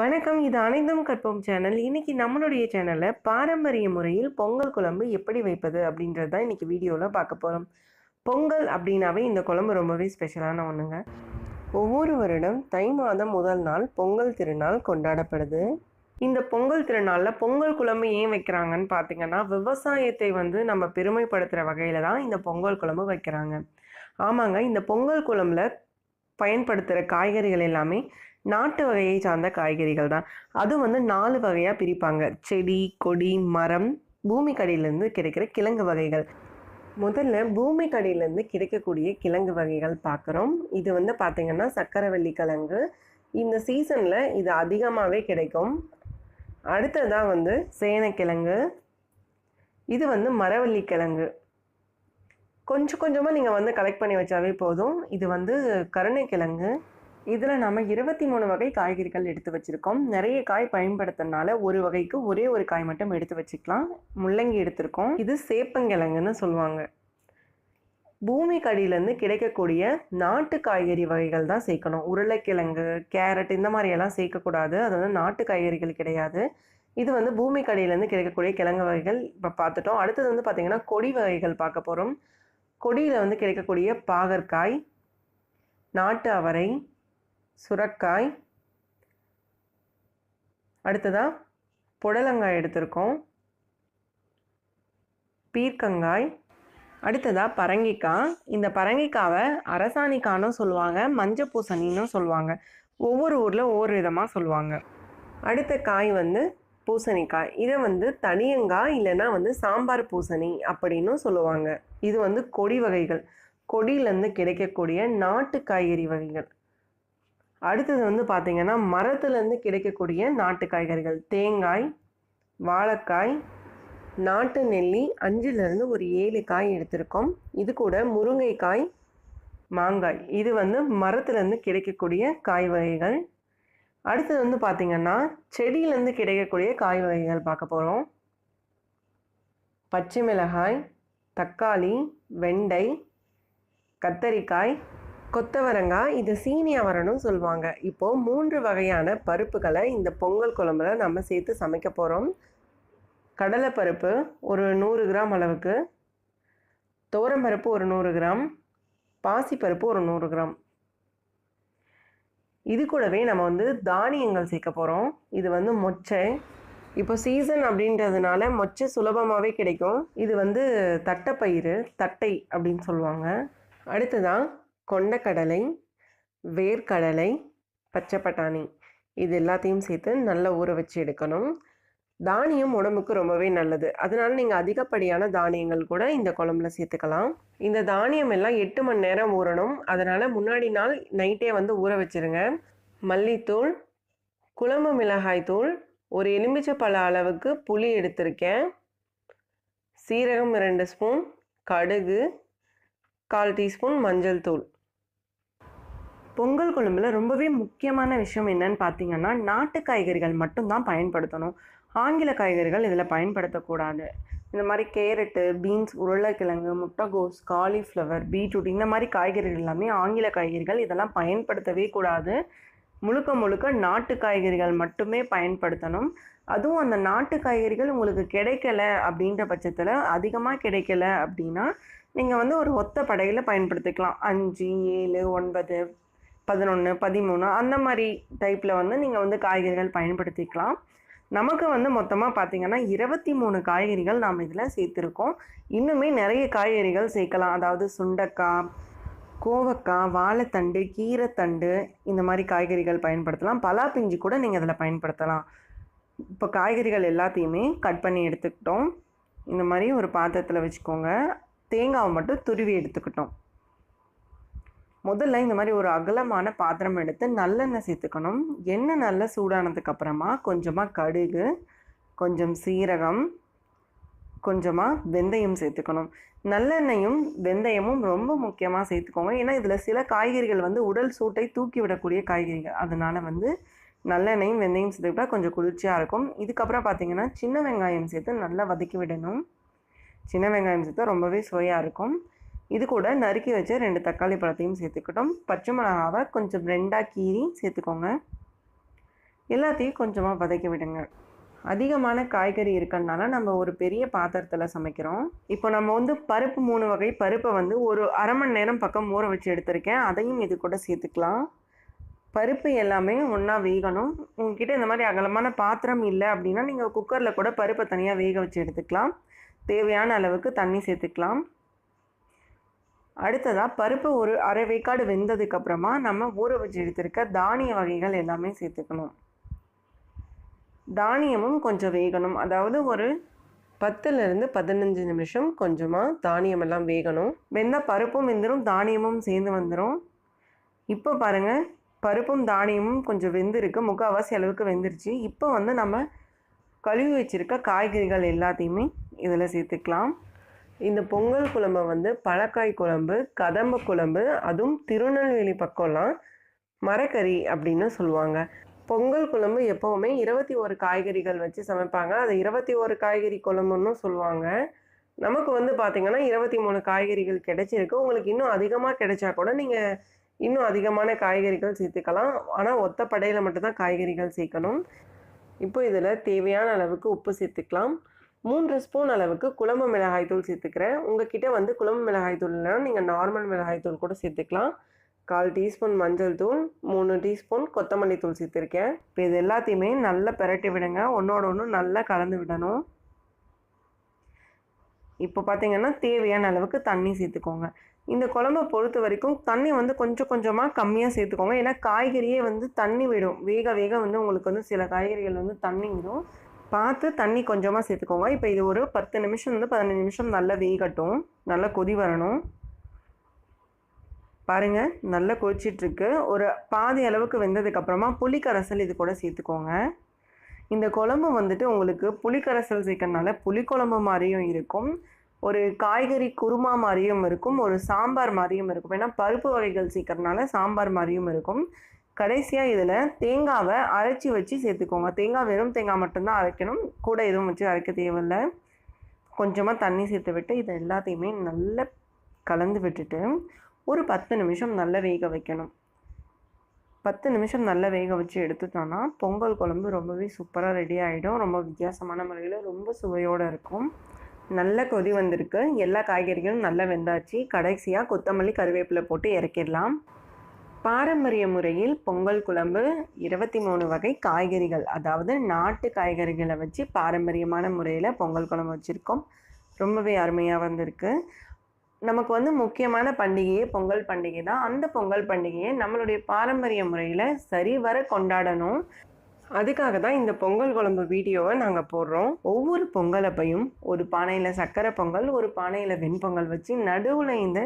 வணக்கம். இது அனைத்தும் கற்போம் சேனல். இன்னைக்கு நம்மளுடைய சேனலில் பாரம்பரிய முறையில் பொங்கல் குழம்பு எப்படி வைப்பது அப்படின்றது தான் இன்றைக்கி வீடியோவில் பார்க்க போகிறோம் பொங்கல் அப்படின்னாவே இந்த குழம்பு ரொம்பவே ஸ்பெஷலான ஒன்றுங்க ஒவ்வொரு வருடம் தை மாதம் முதல் நாள் பொங்கல் திருநாள் கொண்டாடப்படுது. இந்த பொங்கல் திருநாளில் பொங்கல் குழம்பு ஏன் வைக்கிறாங்கன்னு பார்த்தீங்கன்னா விவசாயத்தை வந்து நம்ம பெருமைப்படுத்துகிற வகையில் தான் இந்த பொங்கல் குழம்பு வைக்கிறாங்க. ஆமாங்க இந்த பொங்கல் குழம்புல பயன்படுத்துகிற காய்கறிகள் எல்லாமே நாட்டு வகையை சார்ந்த காய்கறிகள் தான். அதுவும் வந்து நாலு வகையாக பிரிப்பாங்க. செடி கொடி மரம் பூமிக்கடியிலேருந்து கிடைக்கிற கிழங்கு வகைகள். முதல்ல பூமிக்கடியிலேருந்து கிடைக்கக்கூடிய கிழங்கு வகைகள் பார்க்குறோம். இது வந்து பார்த்திங்கன்னா சக்கரவள்ளி கிழங்கு. இந்த சீசனில் இது அதிகமாகவே கிடைக்கும். அடுத்ததாக வந்து சேனைக்கிழங்கு. இது வந்து மரவள்ளி கிழங்கு. கொஞ்சம் கொஞ்சமாக நீங்கள் வந்து கலெக்ட் பண்ணி வச்சாவே போதும். இது வந்து கருணைக்கிழங்கு. இதில் நம்ம இருபத்தி மூணு வகை காய்கறிகள் எடுத்து வச்சுருக்கோம். நிறைய காய் பயன்படுத்துறதுனால ஒரு வகைக்கு ஒரே ஒரு காய் மட்டும் எடுத்து வச்சுக்கலாம். முள்ளங்கி எடுத்திருக்கோம். இது சேப்பங்கிழங்குன்னு சொல்லுவாங்க. பூமி கடியிலேருந்து கிடைக்கக்கூடிய நாட்டு காய்கறி வகைகள் தான் சேர்க்கணும். உருளைக்கிழங்கு கேரட் இந்த மாதிரியெல்லாம் சேர்க்கக்கூடாது. அது வந்து நாட்டு காய்கறிகள் கிடையாது. இது வந்து பூமி கடையிலேருந்து கிடைக்கக்கூடிய கிழங்கு வகைகள் இப்போ பார்த்துட்டோம். அடுத்தது வந்து பார்த்திங்கன்னா கொடி வகைகள் பார்க்க போகிறோம் கொடியில் வந்து கிடைக்கக்கூடிய பாகற்காய் நாட்டு அவரை சுரக்காய். அடுத்ததாக புடலங்காய் எடுத்திருக்கோம். பீர்க்கங்காய். அடுத்ததாக பரங்கிக்காய். இந்த பரங்கிக்காவை அரசாணிக்கானும் சொல்லுவாங்க மஞ்சள் பூசணின்னு சொல்லுவாங்க. ஒவ்வொரு ஊரில் ஒவ்வொரு விதமாக சொல்லுவாங்க. அடுத்த காய் வந்து பூசணிக்காய். இதை வந்து தனியங்காய் இல்லைன்னா வந்து சாம்பார் பூசணி அப்படின்னு சொல்லுவாங்க. இது வந்து கொடி வகைகள். கொடியிலேருந்து கிடைக்கக்கூடிய நாட்டு காய்கறி வகைகள். அடுத்தது வந்து பார்த்திங்கன்னா மரத்துலேருந்து கிடைக்கக்கூடிய நாட்டு காய்கறிகள். தேங்காய் வாழைக்காய் நாட்டு நெல்லி அஞ்சுலேருந்து ஒரு ஏழு காய் எடுத்திருக்கோம். இது கூட முருங்கைக்காய் மாங்காய். இது வந்து மரத்துலேருந்து கிடைக்கக்கூடிய காய் வகைகள். அடுத்தது வந்து பார்த்திங்கன்னா செடியிலேருந்து கிடைக்கக்கூடிய காய் வகைகள் பார்க்க போகிறோம் பச்சை மிளகாய் தக்காளி வெண்டை கத்தரிக்காய் கொத்தவரங்காய் இது சீனி வரணும் சொல்லுவாங்க. இப்போது மூன்று வகையான பருப்புகளை இந்த பொங்கல் குழம்புல நம்ம சேர்த்து சமைக்க போகிறோம் கடலைப்பருப்பு ஒரு நூறு கிராம் அளவுக்கு. தோரம்பருப்பு ஒரு நூறு கிராம். பாசிப்பருப்பு ஒரு நூறு கிராம். இது கூடவே நம்ம வந்து தானியங்கள் சேர்க்க போகிறோம் இது வந்து மொச்சை. இப்போ சீசன் அப்படின்றதுனால மொச்சை சுலபமாகவே கிடைக்கும். இது வந்து தட்டைப்பயிறு தட்டை அப்படின்னு சொல்லுவாங்க. அடுத்ததான் கொண்டக்கடலை வேர்க்கடலை பச்சை பட்டாணி இது எல்லாத்தையும் சேர்த்து நல்லா ஊற வச்சு எடுக்கணும். தானியம் உடம்புக்கு ரொம்பவே நல்லது. அதனால நீங்கள் அதிகப்படியான தானியங்கள் கூட இந்த குழம்புல சேர்த்துக்கலாம். இந்த தானியம் எல்லாம் எட்டு மணி நேரம் ஊறணும். அதனால் முன்னாடி நாள் நைட்டே வந்து ஊற வச்சுருங்க. மல்லித்தூள் குழம்பு மிளகாய் தூள் ஒரு எலுமிச்சப்பழ அளவுக்கு புளி எடுத்திருக்கேன். சீரகம் ரெண்டு ஸ்பூன் கடுகு கால் டீஸ்பூன் மஞ்சள் தூள். பொங்கல் குழம்புல ரொம்பவே முக்கியமான விஷயம் என்னன்னு பார்த்தீங்கன்னா நாட்டு காய்கறிகள் மட்டும்தான் பயன்படுத்தணும். ஆங்கில காய்கறிகள் இதில் பயன்படுத்தக்கூடாது. இந்த மாதிரி கேரட்டு பீன்ஸ் உருளைக்கிழங்கு முட்டைகோஸ் காலிஃப்ளவர் பீட்ரூட் இந்த மாதிரி காய்கறிகள் எல்லாமே ஆங்கில காய்கறிகள். இதெல்லாம் பயன்படுத்தவே கூடாது. முழுக்க முழுக்க நாட்டு காய்கறிகள் மட்டுமே பயன்படுத்தணும். அதுவும் அந்த நாட்டு காய்கறிகள் உங்களுக்கு கிடைக்கல அப்படின்ற பட்சத்தில் அதிகமாக கிடைக்கல அப்படின்னா நீங்கள் வந்து ஒரு ஒத்த படையில் பயன்படுத்திக்கலாம். அஞ்சு ஏழு ஒன்பது பதினொன்று பதிமூணு அந்த மாதிரி டைப்பில் வந்து நீங்கள் வந்து காய்கறிகள் பயன்படுத்திக்கலாம். நமக்கு வந்து மொத்தமாக பார்த்திங்கன்னா இருபத்தி மூணு காய்கறிகள் நாம் இதில் சேர்த்துருக்கோம். இன்னுமே நிறைய காய்கறிகள் சேர்க்கலாம். அதாவது சுண்டக்காய் கோவக்காய் வாழைத்தண்டு கீரைத்தண்டு இந்த மாதிரி காய்கறிகள் பயன்படுத்தலாம். பலாப்பிஞ்சு கூட நீங்கள் அதில் பயன்படுத்தலாம். இப்போ காய்கறிகள் எல்லாத்தையுமே கட் பண்ணி எடுத்துக்கிட்டோம். இந்த மாதிரி ஒரு பாத்திரத்தில் வச்சுக்கோங்க. தேங்காவை மட்டும் துருவி எடுத்துக்கிட்டோம். முதல்ல இந்த மாதிரி ஒரு அகலமான பாத்திரம் எடுத்து நல்லெண்ணெய் சேர்த்துக்கணும். எண்ணெய் நல்லா சூடானதுக்கப்புறமா கொஞ்சமாக கடுகு கொஞ்சம் சீரகம் கொஞ்சமாக வெந்தயம் சேர்த்துக்கணும். நல்லெண்ணெயும் வெந்தயமும் ரொம்ப முக்கியமாக சேர்த்துக்கோங்க. ஏன்னா இதில் சில காய்கறிகள் வந்து உடல் சூட்டை தூக்கி விடக்கூடிய காய்கறிகள். அதனால் வந்து நல்லெண்ணெயும் வெந்தயம் சேர்த்துக்கிட்டா கொஞ்சம் குளிர்ச்சியாக இருக்கும். இதுக்கப்புறம் பார்த்தீங்கன்னா சின்ன வெங்காயம் சேர்த்து நல்லா வதக்கி விடணும். சின்ன வெங்காயம் சேர்த்தா ரொம்பவே சுவையாக இருக்கும். இது கூட நறுக்கி வச்ச ரெண்டு தக்காளி பழத்தையும் சேர்த்துக்கிட்டோம். பச்சை மிளகாவை கொஞ்சம் ரெண்டாக கீறி சேர்த்துக்கோங்க. எல்லாத்தையும் கொஞ்சமாக வதக்கி விடுங்க. அதிகமான காய்கறி இருக்கிறதுனால நம்ம ஒரு பெரிய பாத்திரத்தில் சமைக்கிறோம். இப்போ நம்ம வந்து பருப்பு மூணு வகை பருப்பை வந்து ஒரு அரை மணி நேரம் பக்கம் ஊற வச்சு எடுத்திருக்கேன். அதையும் இது கூட சேர்த்துக்கலாம். பருப்பு எல்லாமே ஒன்றா வேகணும். உங்ககிட்ட இந்த மாதிரி அகலமான பாத்திரம் இல்லை அப்படின்னா நீங்கள் குக்கரில் கூட பருப்பை தனியாக வேக வச்சு எடுத்துக்கலாம். தேவையான அளவுக்கு தண்ணி சேர்த்துக்கலாம். அடுத்ததாக பருப்பு ஒரு அரை வேக்காடு வெந்ததுக்கப்புறமா நம்ம ஊற வச்சு எடுத்திருக்க தானிய வகைகள் எல்லாமே சேர்த்துக்கணும். தானியமும் கொஞ்சம் வேகணும். அதாவது ஒரு பத்துலேருந்து பதினஞ்சு நிமிஷம் கொஞ்சமாக தானியம் எல்லாம் வேகணும். வெந்த பருப்பும் வெந்துடும் தானியமும் சேர்ந்து வந்துடும் இப்போ பாருங்கள் பருப்பும் தானியமும் கொஞ்சம் வெந்திருக்கு. முக்கால்வாசி அளவுக்கு வெந்துருச்சு. இப்போ வந்து நம்ம கழுவி வச்சுருக்க காய்கறிகள் எல்லாத்தையுமே இதில் சேர்த்துக்கலாம். இந்த பொங்கல் குழம்பை வந்து பழக்காய் குழம்பு கதம்ப குழம்பு அதுவும் திருநெல்வேலி பக்கம்லாம் மரக்கறி அப்படின்னு சொல்லுவாங்க. பொங்கல் குழம்பு எப்போவுமே இருபத்தி ஒரு காய்கறிகள் வச்சு சமைப்பாங்க. அது இருபத்தி ஒரு காய்கறி குழம்புன்னு சொல்லுவாங்க. நமக்கு வந்து பார்த்திங்கன்னா இருபத்தி மூணு காய்கறிகள் கிடைச்சிருக்கு. உங்களுக்கு இன்னும் அதிகமாக கிடைச்சா கூட நீங்கள் இன்னும் அதிகமான காய்கறிகள் சேர்த்துக்கலாம். ஆனால் ஒத்த படையில் மட்டும்தான் காய்கறிகள் சேர்க்கணும். இப்போ இதில் தேவையான அளவுக்கு உப்பு சேர்த்துக்கலாம். மூன்று ஸ்பூன் அளவுக்கு குழம்பு மிளகாய் தூள் சேர்த்துக்கிறேன். உங்ககிட்ட வந்து குழம்பு மிளகாய் தூள் இல்லைனா நீங்கள் நார்மல் மிளகாய் தூள் கூட சேர்த்துக்கலாம். கால் டீஸ்பூன் மஞ்சள் தூள் மூணு டீஸ்பூன் கொத்தமல்லி தூள் சேர்த்துருக்கேன். இப்போ இது எல்லாத்தையுமே நல்லா பெரட்டி விடுங்க. ஒன்றோட ஒன்று நல்லா கலந்து விடணும். இப்போ பார்த்தீங்கன்னா தேவையான அளவுக்கு தண்ணி சேர்த்துக்கோங்க. இந்த குழம்பை பொறுத்த வரைக்கும் தண்ணி வந்து கொஞ்சம் கொஞ்சமாக கம்மியாக சேர்த்துக்கோங்க. ஏன்னா காய்கறியே வந்து தண்ணி விடும். வேக வேக வந்து உங்களுக்கு வந்து சில காய்கறிகள் வந்து தண்ணி விடும். பார்த்து தண்ணி கொஞ்சமாக சேர்த்துக்கோங்க. இப்போ இது ஒரு பத்து நிமிஷம் வந்து பதினஞ்சு நிமிஷம் நல்லா வேகட்டும். நல்லா கொதி வரணும். பாருங்கள் நல்லா கொதிச்சிட்ருக்கு. ஒரு பாதி அளவுக்கு வெந்ததுக்கப்புறமா புளிக்கரைசல் இது கூட சேர்த்துக்கோங்க. இந்த குழம்பு வந்துட்டு உங்களுக்கு புளிக்கரைசல் சேர்க்கறனால புளிக்குழம்பு மாதிரியும் இருக்கும். ஒரு காய்கறி குருமா மாதிரியும் இருக்கும். ஒரு சாம்பார் மாதிரியும் இருக்கும். ஏன்னா பருப்பு வகைகள் சேர்க்கறனால சாம்பார் மாதிரியும் இருக்கும். கடைசியாக இதில் தேங்காவை அரைச்சி வச்சு சேர்த்துக்கோங்க. தேங்காய் வெறும் தேங்காய் மட்டும்தான் அரைக்கணும். கூட எதுவும் வச்சு அரைக்க தேவையில்லை. கொஞ்சமாக தண்ணி சேர்த்து விட்டு இதை எல்லாத்தையுமே நல்லா கலந்து விட்டுட்டு ஒரு பத்து நிமிஷம் நல்லா வேக வைக்கணும். பத்து நிமிஷம் நல்லா வேக வச்சு எடுத்துட்டோன்னா பொங்கல் குழம்பு ரொம்பவே சூப்பராக ரெடி ஆகிடும் ரொம்ப வித்தியாசமான முறையில் ரொம்ப சுவையோடு இருக்கும். நல்ல கொதி வந்திருக்கு. எல்லா காய்கறிகளும் நல்லா வெந்தாச்சு. கடைசியாக கொத்தமல்லி கருவேப்பிலை போட்டு இறக்கிடலாம். பாரம்பரிய முறையில் பொங்கல் குழம்பு இருபத்தி மூணு வகை காய்கறிகள். அதாவது நாட்டு காய்கறிகளை வச்சு பாரம்பரியமான முறையில் பொங்கல் குழம்பு வச்சுருக்கோம். ரொம்பவே அருமையாக வந்திருக்கு. நமக்கு வந்து முக்கியமான பண்டிகையே பொங்கல் பண்டிகை தான் அந்த பொங்கல் பண்டிகையை நம்மளுடைய பாரம்பரிய முறையில் சரிவர கொண்டாடணும். அதுக்காக தான் இந்த பொங்கல் குழம்பு வீடியோவை நாங்கள் போடுறோம். ஒவ்வொரு பொங்கலப்பையும் ஒரு பானையில் சர்க்கரை பொங்கல் ஒரு பானையில் வெண்பொங்கல் வச்சு நடுவில் இந்த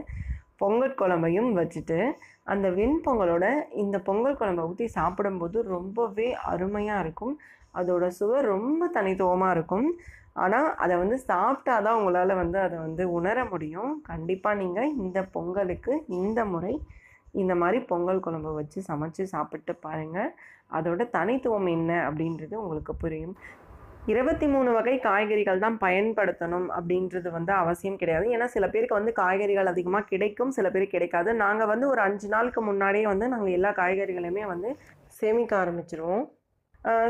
பொங்கல் குழம்பையும் வச்சுட்டு அந்த வெண்பொங்கலோட இந்த பொங்கல் குழம்பை ஊற்றி சாப்பிடும்போது ரொம்பவே அருமையாக இருக்கும். அதோட சுவை ரொம்ப தனித்துவமாக இருக்கும். ஆனால் அதை வந்து சாப்பிட்டா தான் உங்களால் வந்து அதை வந்து உணர முடியும். கண்டிப்பாக நீங்கள் இந்த பொங்கலுக்கு இந்த முறை இந்த மாதிரி பொங்கல் குழம்பு வச்சு சமைச்சு சாப்பிட்டு பாருங்கள் அதோட தனித்துவம் என்ன அப்படின்றது உங்களுக்கு புரியும். இருபத்தி மூணு வகை காய்கறிகள் தான் பயன்படுத்தணும் அப்படின்றது வந்து அவசியம் கிடையாது. ஏன்னா சில பேருக்கு வந்து காய்கறிகள் அதிகமாக கிடைக்கும் சில பேருக்கு கிடைக்காது. நாங்கள் வந்து ஒரு அஞ்சு நாளுக்கு முன்னாடியே வந்து நாங்கள் எல்லா காய்கறிகளையுமே வந்து சேமிக்க ஆரம்பிச்சிருவோம்.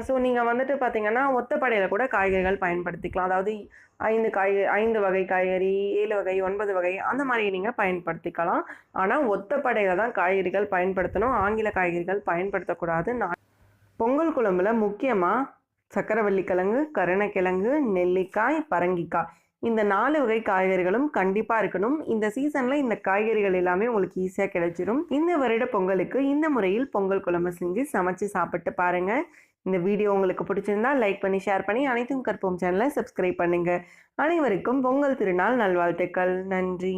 ஸோ நீங்கள் வந்துட்டு பார்த்தீங்கன்னா ஒத்தப்படையில் கூட காய்கறிகள் பயன்படுத்திக்கலாம். அதாவது ஐந்து காய் ஐந்து வகை காய்கறி ஏழு வகை ஒன்பது வகை அந்த மாதிரி நீங்கள் பயன்படுத்திக்கலாம். ஆனால் ஒத்தப்படையில் தான் காய்கறிகள் பயன்படுத்தணும். ஆங்கில காய்கறிகள் பயன்படுத்தக்கூடாது நான் பொங்கல் குழம்புல முக்கியமாக சக்கரவள்ளிக்கிழங்கு கருணக்கிழங்கு நெல்லிக்காய் பரங்கிக்காய். இந்த நாலு வகை காய்கறிகளும் கண்டிப்பாக இருக்கணும். இந்த சீசனில் இந்த காய்கறிகள் எல்லாமே உங்களுக்கு ஈஸியாக கிடைச்சிரும். இந்த வருட பொங்கலுக்கு இந்த முறையில் பொங்கல் குழம்பு செஞ்சு சமைச்சு சாப்பிட்டு பாருங்கள் இந்த வீடியோ உங்களுக்கு பிடிச்சிருந்தா லைக் பண்ணி ஷேர் பண்ணி அனைத்தும் கற்போம் சேனலை சப்ஸ்கிரைப் பண்ணுங்கள் அனைவருக்கும் பொங்கல் திருநாள் நல்வாழ்த்துக்கள். நன்றி.